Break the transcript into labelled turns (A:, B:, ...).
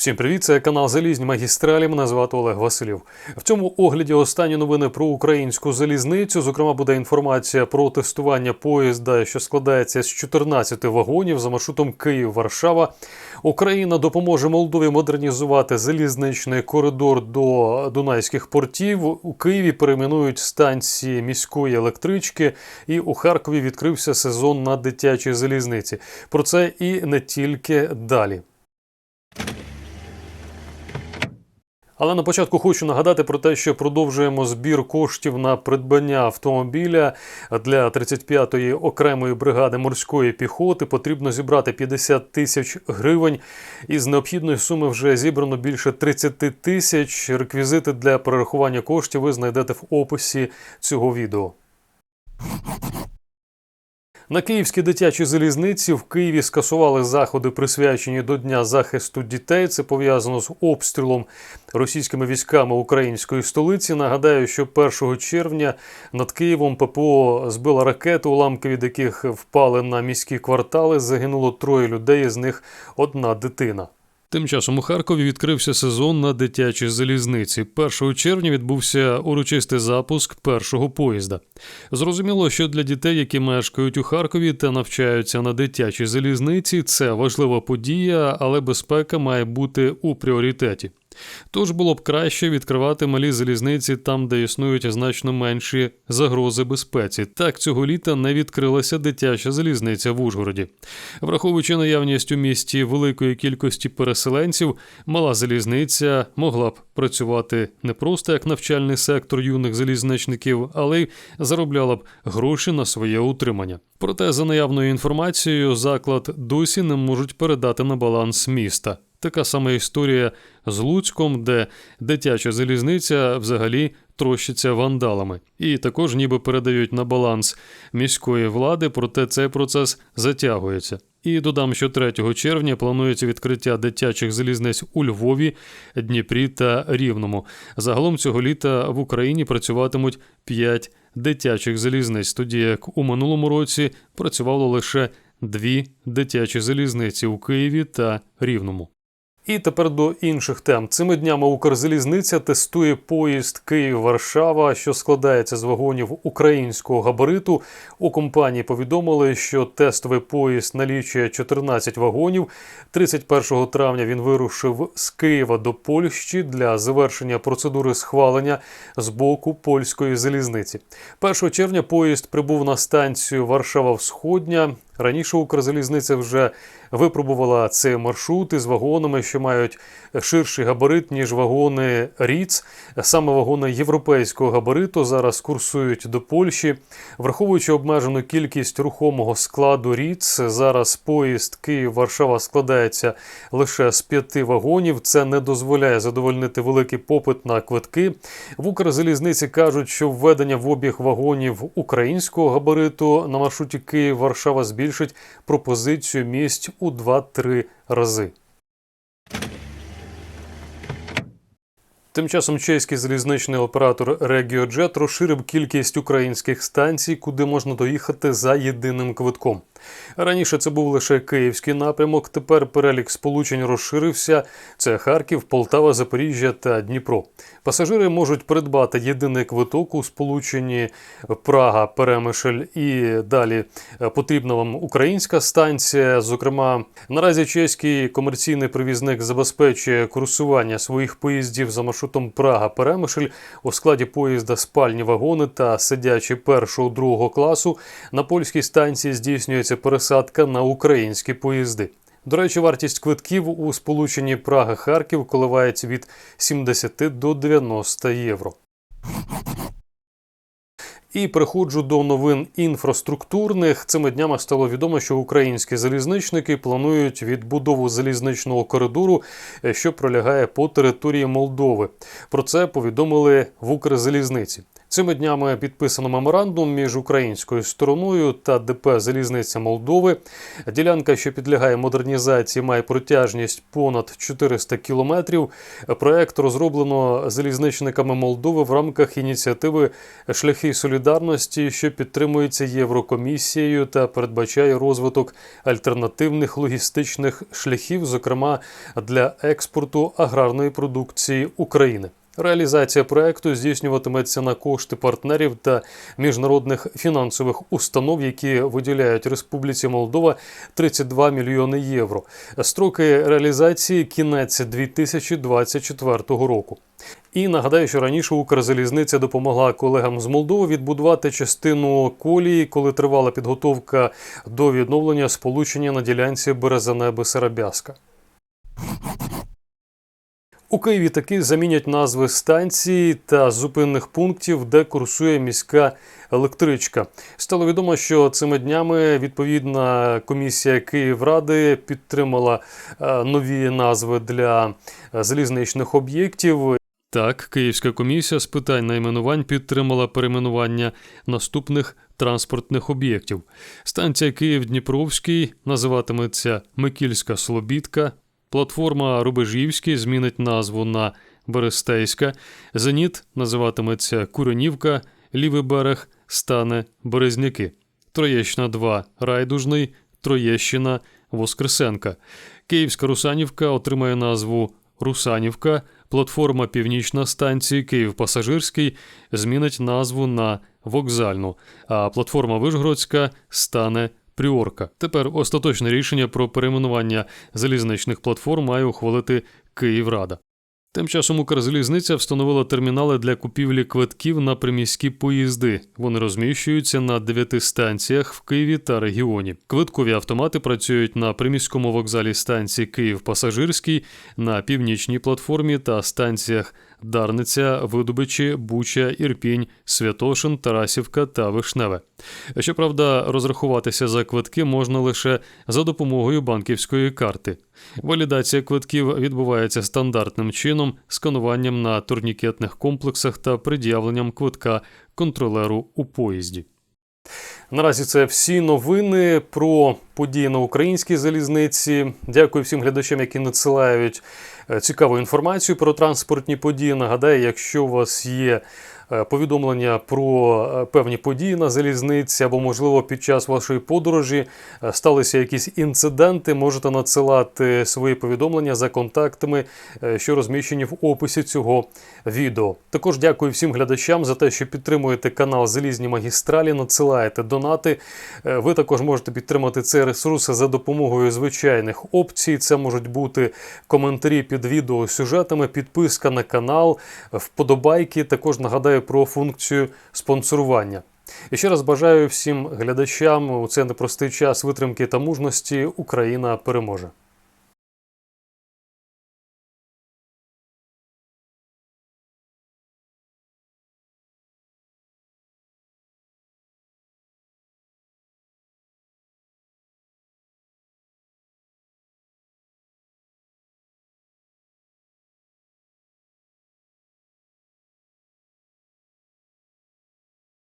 A: Всім привіт, це канал Залізні магістралі. Мене звати Олег Василів. В цьому огляді останні новини про українську залізницю. Зокрема, буде інформація про тестування поїзда, що складається з 14 вагонів за маршрутом Київ-Варшава. Україна допоможе Молдові модернізувати залізничний коридор до дунайських портів. У Києві перейменують станції міської електрички, і у Харкові відкрився сезон на дитячій залізниці. Про це і не тільки далі. Але на початку хочу нагадати про те, що продовжуємо збір коштів на придбання автомобіля для 35-ї окремої бригади морської піхоти. Потрібно зібрати 50 тисяч гривень. Із необхідної суми вже зібрано більше 30 тисяч. Реквізити для перерахування коштів ви знайдете в описі цього відео. На київській дитячій залізниці в Києві скасували заходи, присвячені до Дня захисту дітей. Це пов'язано з обстрілом російськими військами української столиці. Нагадаю, що 1 червня над Києвом ППО збила ракети, уламки від яких впали на міські квартали. Загинуло троє людей, з них одна дитина. Тим часом у Харкові відкрився сезон на дитячій залізниці. 1 червня відбувся урочистий запуск першого поїзда. Зрозуміло, що для дітей, які мешкають у Харкові та навчаються на дитячій залізниці, це важлива подія, але безпека має бути у пріоритеті. Тож було б краще відкривати малі залізниці там, де існують значно менші загрози безпеці. Так цього літа не відкрилася дитяча залізниця в Ужгороді. Враховуючи наявність у місті великої кількості переселенців, мала залізниця могла б працювати не просто як навчальний сектор юних залізничників, але й заробляла б гроші на своє утримання. Проте, за наявною інформацією, заклад досі не можуть передати на баланс міста. Така сама історія з Луцьком, де дитяча залізниця взагалі трощиться вандалами, і також ніби передають на баланс міської влади, проте цей процес затягується. І додам, що 3 червня планується відкриття дитячих залізниць у Львові, Дніпрі та Рівному. Загалом цього літа в Україні працюватимуть 5 дитячих залізниць, тоді як у минулому році працювало лише дві дитячі залізниці у Києві та Рівному. І тепер до інших тем. Цими днями Укрзалізниця тестує поїзд Київ-Варшава, що складається з вагонів українського габариту. У компанії повідомили, що тестовий поїзд налічує 14 вагонів. 31 травня він вирушив з Києва до Польщі для завершення процедури схвалення з боку польської залізниці. 1 червня поїзд прибув на станцію Варшава Всходня. Раніше Укрзалізниця вже випробувала цей маршрут із вагонами, що мають ширший габарит, ніж вагони Ріц. Саме вагони європейського габариту зараз курсують до Польщі. Враховуючи обмежену кількість рухомого складу Ріц, зараз поїзд Київ-Варшава складається лише з п'яти вагонів. Це не дозволяє задовольнити великий попит на квитки. В Укрзалізниці кажуть, що введення в обіг вагонів українського габариту на маршруті Київ-Варшава збільшить пропозицію місць у 2-3 рази. Тим часом чеський залізничний оператор RegioJet розширив кількість українських станцій, куди можна доїхати за єдиним квитком. Раніше це був лише київський напрямок. Тепер перелік сполучень розширився. Це Харків, Полтава, Запоріжжя та Дніпро. Пасажири можуть придбати єдиний квиток у сполученні Прага, Перемишль і далі потрібна вам українська станція. Зокрема, наразі чеський комерційний привізник забезпечує курсування своїх поїздів за маршрутом Прага Перемишль у складі поїзда спальні вагони та сидячі першого другого класу. На польській станції здійснюється пересадка на українські поїзди. До речі, вартість квитків у сполученні Прага-Харків коливається від 70 до 90 євро. І приходжу до новин інфраструктурних. Цими днями стало відомо, що українські залізничники планують відбудову залізничного коридору, що пролягає по території Молдови. Про це повідомили в Укрзалізниці. Цими днями підписано меморандум між українською стороною та ДП Залізниця Молдови. Ділянка, що підлягає модернізації, має протяжність понад 400 кілометрів. Проект розроблено залізничниками Молдови в рамках ініціативи Шляхи солідарності, що підтримується Єврокомісією та передбачає розвиток альтернативних логістичних шляхів, зокрема для експорту аграрної продукції України. Реалізація проекту здійснюватиметься на кошти партнерів та міжнародних фінансових установ, які виділяють Республіці Молдова 32 мільйони євро. Строки реалізації кінець 2024 року. І нагадаю, що раніше Укрзалізниця допомогла колегам з Молдови відбудувати частину колії, коли тривала підготовка до відновлення сполучення на ділянці Березане Бесарабяска. У Києві таки замінять назви станцій та зупинних пунктів, де курсує міська електричка. Стало відомо, що цими днями відповідна комісія Київради підтримала е, нові назви для е, залізничних об'єктів. Так, Київська комісія з питань найменувань підтримала перейменування наступних транспортних об'єктів. Станція Київ-Дніпровський називатиметься Микільська Слобідка. Платформа Рубежівський змінить назву на Берестейська. Зеніт називатиметься Куренівка, Лівий берег стане Березняки. Троєщина 2 Райдужний, Троєщина Воскресенка. Київська Русанівка отримає назву Русанівка. Платформа Північна станції Київ Пасажирський змінить назву на Вокзальну, а платформа Вишгородська стане Пріорка. Тепер остаточне рішення про перейменування залізничних платформ має ухвалити Київрада. Тим часом Укрзалізниця встановила термінали для купівлі квитків на приміські поїзди. Вони розміщуються на дев'яти станціях в Києві та регіоні. Квиткові автомати працюють на приміському вокзалі станції Київ Пасажирський, на північній платформі та станціях Дарниця, Видобичі, Буча, Ірпінь, Святошин, Тарасівка та Вишневе. Щоправда, розрахуватися за квитки можна лише за допомогою банківської карти. Валідація квитків відбувається стандартним чином, скануванням на турнікетних комплексах та пред'явленням квитка контролеру у поїзді. Наразі це всі новини про події на українській залізниці. Дякую всім глядачам, які надсилають цікаву інформацію про транспортні події. Нагадаю, якщо у вас є повідомлення про е, певні події на залізниці, або, можливо, під час вашої подорожі е, сталися якісь інциденти, можете надсилати свої повідомлення за контактами, е, що розміщені в описі цього відео. Також дякую всім глядачам за те, що підтримуєте канал Залізні магістралі, надсилаєте донати. Е, Ви також можете підтримати цей ресурс за допомогою звичайних опцій. Це можуть бути коментарі під відео сюжетами, підписка на канал, вподобайки. Також нагадаю про функцію спонсорування. І ще раз бажаю всім глядачам у цей непростий час витримки та мужності. Україна переможе.